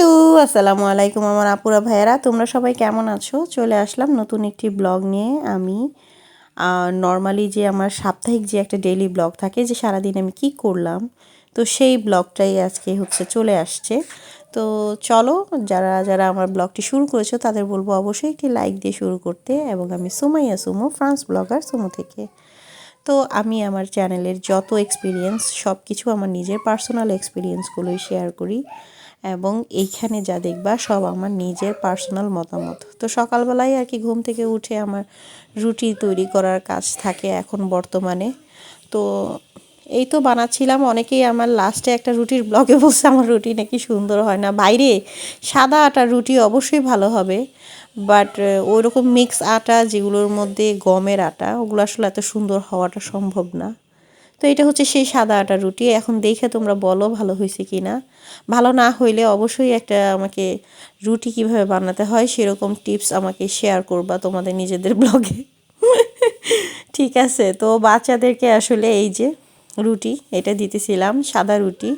Hello, আসসালামু আলাইকুম আমার আপুরা ভাইয়েরা, তোমরা সবাই কেমন আছো? চলে আসলাম নতুন একটি ব্লগ নিয়ে। আমি নর্মালি যে আমার সাপ্তাহিক যে একটা ডেইলি ব্লগ থাকে, যে সারাদিন আমি কি করলাম, তো সেই ব্লগটাই আজকে হচ্ছে চলে আসছে। তো চলো, যারা যারা আমার ব্লগটি শুরু করেছ, তাদের বলব অবশ্যই একটি লাইক দিয়ে শুরু করতে, এবং আমি সুমাইয়া সুমো ফ্রান্স ব্লগার সুমো থেকে। তো আমি আমার চ্যানেলের যত এক্সপিরিয়েন্স সব কিছু আমার নিজের পার্সোনাল এক্সপিরিয়েন্সগুলোই শেয়ার করি। এবং এইখানে যা দেখবা সব আমার নিজের পার্সোনাল মতামত। তো সকালবেলায় আর কি ঘুম থেকে উঠে আমার রুটি তৈরি করার কাজ থাকে এখন বর্তমানে। তো এই তো বানাচ্ছিলাম, অনেকেই আমার লাস্টে একটা রুটির ব্লগে বলছে, আমার রুটি নাকি সুন্দর হয় না। বাইরে সাদা আটার রুটি অবশ্যই ভালো হবে বাট ওই রকম মিক্স আটা যেগুলোর মধ্যে গমের আটা, ওগুলো আসলে এত সুন্দর হওয়াটা সম্ভব না। তো এটা হচ্ছে সেই সাদা আটা রুটি। এখন দেখে তোমরা বলো ভালো হয়েছে কি না ভালো না হইলে অবশ্যই একটা আমাকে রুটি কীভাবে বানাতে হয় সেরকম টিপস আমাকে শেয়ার করবা তোমাদের নিজেদের ব্লগে। ঠিক আছে, তো বাচ্চাদেরকে আসলে এই যে রুটি, এটা দিতেছিলাম, সাদা রুটি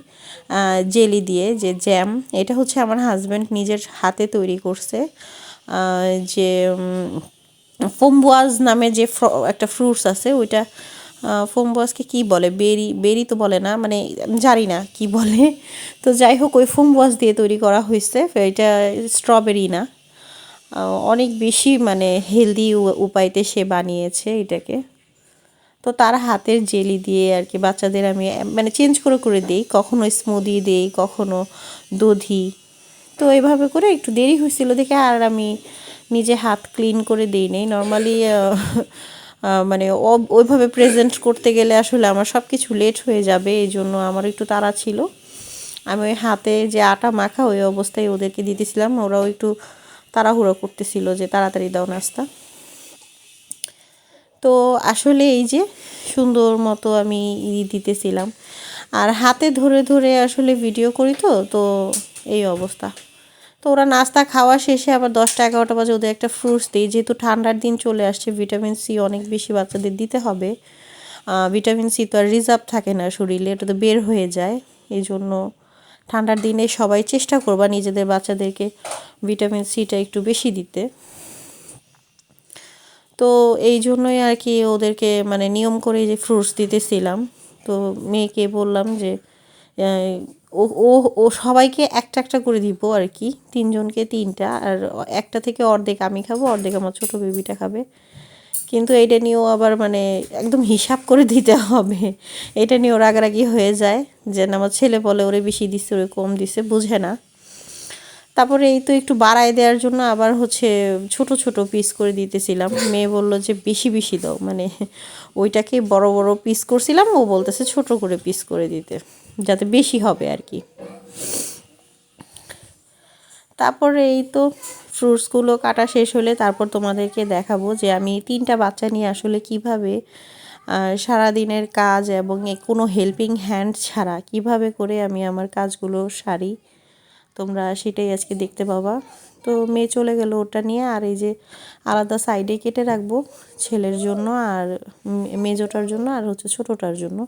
জেলি দিয়ে, যে জ্যাম। এটা হচ্ছে আমার হাজব্যান্ড নিজের হাতে তৈরি করছে। যে ফোমবোয়াজ নামে যে একটা ফ্রুটস আছে, ওইটা ফোমবসকে কি বলে? বেরি বেরি তো বলে না মানে জানি না কি বলে। তো যাই হোক, ওই ফোম ফোমবস দিয়ে তৈরি করা হয়েছে। এটা স্ট্রবেরি না। অনেক বেশি মানে হেলদি উপায়তে সে বানিয়েছে এটাকে। তো তার হাতের জেলি দিয়ে আর কি বাচ্চাদের আমি মানে চেঞ্জ করে করে দিই। কখনো স্মুদি দিই, কখনো দধি। তো এভাবে করে একটু দেরি হয়েছিল দেখে আর আমি নিজে হাত ক্লিন করে দিই নেই। নর্মালি মানে ওইভাবে প্রেজেন্ট করতে গেলে আসলে আমার সব কিছু লেট হয়ে যাবে, এই জন্য আমার একটু তাড়া ছিল। আমি ওই হাতে যে আটা মাখা, ওই অবস্থায় ওদেরকে দিতেছিলাম, ওরাও একটু তাড়াহুড়ো করতেছিল যে তাড়াতাড়ি দাও নাস্তা। তো আসলে এই যে সুন্দর মতো আমি ই দিতেছিলাম। আর হাতে ধরে ধরে আসলে ভিডিও করি তো তো এই অবস্থা। তো ওরা নাস্তা খাওয়া শেষে আবার দশটা, এগারোটা বাজে ওদের একটা ফ্রুটস দিই। যেহেতু ঠান্ডার দিন চলে আসছে ভিটামিন সি অনেক বেশি বাচ্চাদের দিতে হবে। ভিটামিন সি তো আর রিজার্ভ থাকে না শরীরে, এটা তো বের হয়ে যায়। এই জন্য ঠান্ডার দিনে সবাই চেষ্টা করবা নিজেদের বাচ্চাদেরকে ভিটামিন সিটা একটু বেশি দিতে। তো এই জন্যই আর কি ওদেরকে মানে নিয়ম করে যে ফ্রুটস দিতেছিলাম। তো মেয়েকে বললাম যে ও ও ও সবাইকে একটা একটা করে দিব আর কি। তিনজনকে তিনটা আর একটা থেকে অর্ধেক আমি খাব, অর্ধেক আমার ছোটো বেবিটা খাবে। কিন্তু এইটা নিয়েও আবার মানে একদম হিসাব করে দিতে হবে। এটা নিয়ে নিয়েও রাগারাগি হয়ে যায় যে আমার ছেলে বলে ওরে বেশি দিচ্ছে, ওরে কম দিচ্ছে, বুঝে না। তারপরে এই তো একটু বাড়ায় দেওয়ার জন্য আবার হচ্ছে ছোট ছোট পিস করে দিতেছিলাম। মেয়ে বলল যে, বেশি বেশি দাও। মানে ওইটাকে বড় বড় পিস করছিলাম, ও বলতেছে ছোট করে পিস করে দিতে। যাতে বেশি হবে আর কি। তারপরে এই তো ফ্রুটসগুলো কাটা শেষ হলে তারপর তোমাদেরকে দেখাবো যে আমি তিনটা বাচ্চা নিয়ে আসলে কীভাবে সারাদিনের কাজ এবং কোনো হেল্পিং হ্যান্ড ছাড়া কীভাবে করে আমি আমার কাজগুলো সারি। তোমরা সেটাই আজকে দেখতে পাবা। তো মেয়ে চলে গেল ওটা নিয়ে, আর এই যে আলাদা সাইডে কেটে রাখব ছেলের জন্য আর মেজোটার জন্য আর হচ্ছে ছোটোটার জন্য।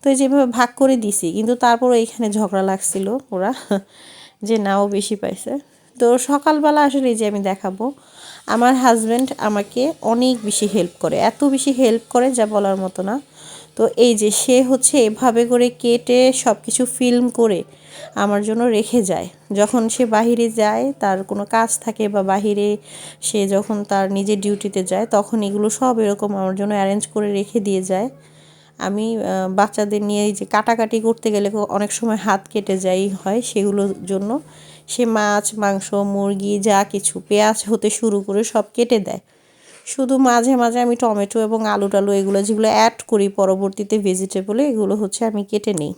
তো এই যেভাবে ভাগ করে দিছি, কিন্তু তারপর এইখানে ঝগড়া লাগছিল ওরা, যে নাও বেশি পাইছে। তো সকালবেলা আসলে এই যে আমি দেখাবো, আমার হাজব্যান্ড আমাকে অনেক বেশি হেল্প করে, এত বেশি হেল্প করে যা বলার মতো না। তো এই যে সে হচ্ছে এভাবে করে কেটে সব কিছু ফিল্ম করে আমার জন্য রেখে যায়। যখন সে বাহিরে যায়, তার কোনো কাজ থাকে বা বাহিরে সে যখন তার নিজের ডিউটিতে যায়, তখন এগুলো সব এরকম আমার জন্য অ্যারেঞ্জ করে রেখে দিয়ে যায়। আমি বাচ্চাদের নিয়ে যে কাটাকাটি করতে গেলে অনেক সময় হাত কেটে যাই হয় সেগুলোর জন্য। সে মাছ, মাংস, মুরগি, যা কিছু পেঁয়াজ হতে শুরু করে সব কেটে দেয়। শুধু মাঝে মাঝে আমি টমেটো এবং আলু টালু এগুলো যেগুলো অ্যাড করি পরবর্তীতে ভেজিটেবলে এগুলো হচ্ছে আমি কেটে নিই।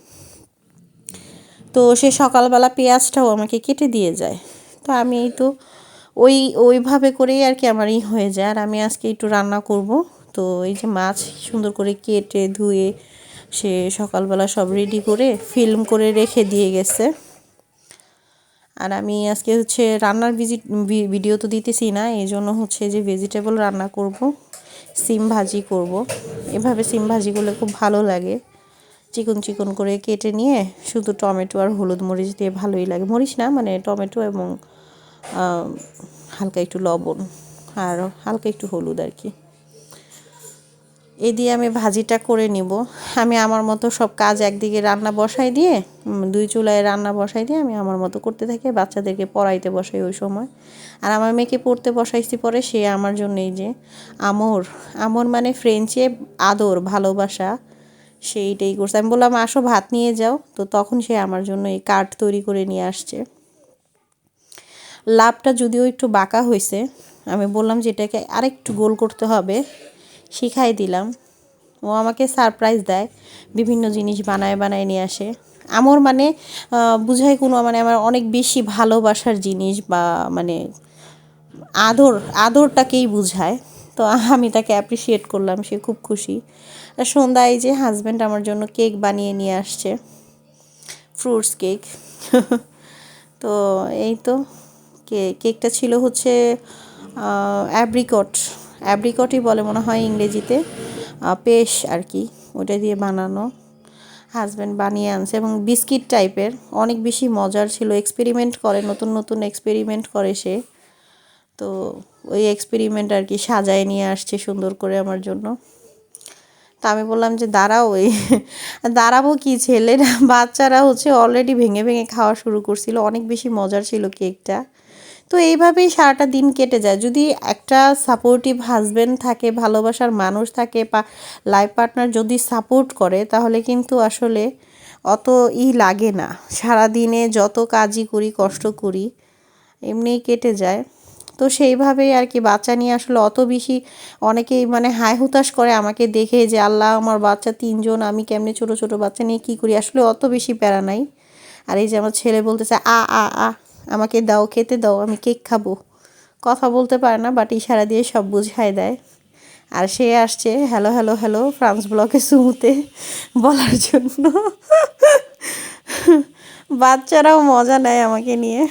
তো সে সকালবেলা পেঁয়াজটাও আমাকে কেটে দিয়ে যায়। তো আমি এই তো ওই, ওইভাবে করেই আর কি আমার ই হয়ে যায়। আর আমি আজকে একটু রান্না করব। তো এই যে মাছ সুন্দর করে কেটে, ধুয়ে সে সকালবেলা সব রেডি করে ফিল্ম করে রেখে দিয়ে গেছে। আর আমি আজকে হচ্ছে রান্নার ভিজিট ভিডিও তো দিতেছি না। এই জন্য হচ্ছে যে ভেজিটেবল রান্না করব, সিম ভাজি করব। এভাবে সিম ভাজিগুলো খুব ভালো লাগে। চিকন চিকন করে কেটে নিয়ে শুধু টমেটো আর হলুদ মরিচ দিয়ে ভালোই লাগে। মরিচ না মানে টমেটো এবং হালকা একটু লবণ আর হালকা একটু হলুদ আর কি। এই দিয়ে আমি ভাজিটা করে নিব। আমি আমার মতো সব কাজ একদিকে রান্না বসাই দিয়ে দুই চুলায় রান্না বসাই দিয়ে আমি আমার মতো করতে থাকি, বাচ্চাদেরকে পড়াইতে বসাই ওই সময়। আর আমার মেয়েকে পড়তে বসাইছি পরে, সে আমার জন্য এই যে, আমর। আমর মানে ফ্রেঞ্চে আদর, ভালোবাসা। সেইটাই করছে। আমি বললাম, আসো ভাত নিয়ে যাও। তো তখন সে আমার জন্য এই কার্ড তৈরি করে নিয়ে আসছে। লাভটা যদিও একটু বাঁকা হয়েছে, আমি বললাম যে এটাকে আরেকটু গোল করতে হবে, শিখাই দিলাম। ও আমাকে সারপ্রাইজ দেয়, বিভিন্ন জিনিস বানায় বানায় নিয়ে আসে। আমার মানে বুঝাই কোনো মানে আমার অনেক বেশি ভালোবাসার জিনিস বা মানে আদর, আদরটাকেই বুঝায়। তো আমি তাকে অ্যাপ্রিসিয়েট করলাম, সে খুব খুশি। আর সন্ধ্যায় যে হাজব্যান্ড আমার জন্য কেক বানিয়ে নিয়ে আসছে ফ্রুটস কেক তো এই তো কেকটা ছিল হচ্ছে অ্যাব্রিকট অ্যাব্রিকটই বলে মনে হয় ইংরেজিতে পেশ আর কি ওটা দিয়ে বানানো। হাজব্যান্ড বানিয়ে আনছে এবং বিস্কিট টাইপের অনেক বেশি মজার ছিল। এক্সপেরিমেন্ট করে, নতুন নতুন এক্সপেরিমেন্ট করে সে। তো ওই এক্সপেরিমেন্ট আর কি সাজায় নিয়ে আসছে সুন্দর করে আমার জন্য। তা আমি বললাম যে, দাঁড়াও ওই দাঁড়াবো কি ছেলেরা বাচ্চারা হচ্ছে অলরেডি ভেঙে ভেঙে খাওয়া শুরু করছিল, অনেক বেশি মজার ছিল কেকটা। তো এইভাবেই সারাটা দিন কেটে যায়। যদি একটা সাপোর্টিভ হাজবেন্ড থাকে, ভালোবাসার মানুষ থাকে বা লাইফ পার্টনার যদি সাপোর্ট করে, তাহলে কিন্তু আসলে অত ই লাগে না। সারা দিনে যত কাজই করি, কষ্ট করি, এমনিই কেটে যায়। তো সেইভাবেই আর কি বাচ্চা নিয়ে আসলে অত বেশি অনেকেই মানে হাই হুতাশ করে আমাকে দেখে যে, আল্লাহ, আমার বাচ্চা তিনজন, আমি কেমনি ছোট ছোট বাচ্চা নিয়ে কী করি? আসলে অত বেশি প্যারা নাই। আর এই যে আমার ছেলে বলতেছে, আ আ আ, আমাকে দাও, খেতে দাও, আমি কেক খাব। কথা বলতে পারে না বাট ইশারা দিয়ে সব বুঝাই দেয়। আর সে আসছে, হ্যালো হ্যালো হ্যালো, ফ্রান্স ব্লকে সুমুতে বলার জন্য। বাচ্চারাও মজা নেয় আমাকে নিয়ে।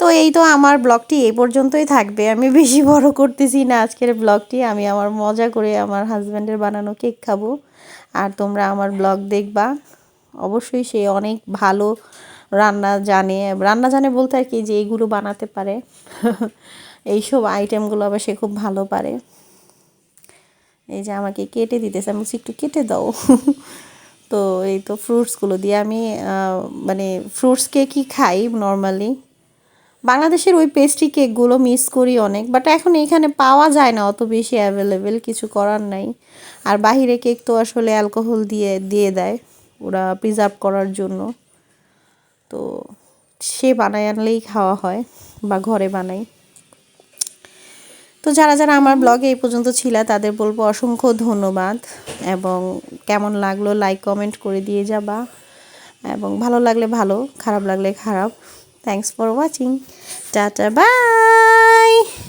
তো এই তো আমার ব্লগটি এই পর্যন্তই থাকবে। আমি বেশি বড় করতেছি না আজকের ব্লগটি। আমি আমার মজা করে আমার হাজব্যান্ডের বানানো কেক খাব। আর তোমরা আমার ব্লগ দেখবা। অবশ্যই সে অনেক ভালো রান্না জানে। রান্না জানে বলতে আর কি যে এইগুলো বানাতে পারে। এইসব আইটেমগুলো আবার সে খুব ভালো পারে। এই যে আমাকে কেটে দিতেছে। আমি একটু কেটে দাও। তো এই তো ফ্রুটসগুলো দিয়ে আমি মানে ফ্রুটস কেকই খাই নর্মালি বাংলাদেশের ওই পেস্ট্রি কেকগুলো মিস করি অনেক বাট এখন এখানে পাওয়া যায় না অত বেশি অ্যাভেলেবেল কিছু করার নাই। আর বাহিরে কেক তো আসলে অ্যালকোহল দিয়ে দিয়ে দেয়, ওরা প্রিজার্ভ করার জন্য। তো সে বানায় আনলেই খাওয়া হয়, বা ঘরে বানাই তো যারা যারা আমার ব্লগে এই পর্যন্ত ছিল, তাদের বলব অসংখ্য ধন্যবাদ, এবং কেমন লাগল লাইক কমেন্ট করে দিয়ে যাবা। এবং ভালো লাগলে ভালো, খারাপ লাগলে খারাপ। Thanks for watching. Tata, bye.